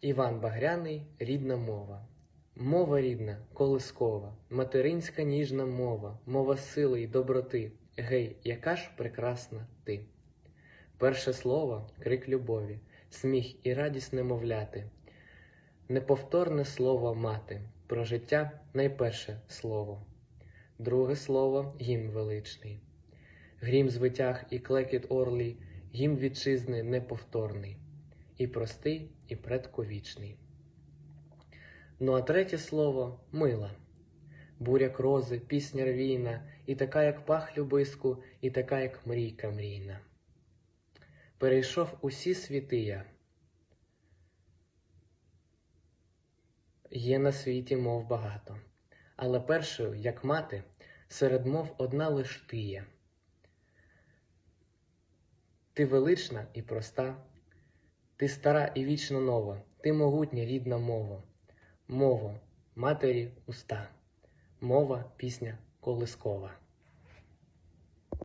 Іван Багряний рідна мова. Мова рідна, колискова, материнська ніжна мова, мова сили й доброти. Гей, яка ж прекрасна ти. Перше слово крик любові, сміх і радість немовляти. Неповторне слово мати, про життя найперше слово. Друге слово гімн величний. Грім звитяг і клекіт орлій, гімн вітчизни неповторний, і простий, і предковічний. Ну а третє слово мила. Буряк рози, пісня рвійна, і така, як пах любиску, і така, як мрійка мрійна. Перейшов усі світи я. Є на світі мов багато, але першою, як мати, серед мов одна лиш ти є. Ти велична і проста, ти стара і вічно нова, ти могутня рідна мова, мова матері уста, мова пісня колискова.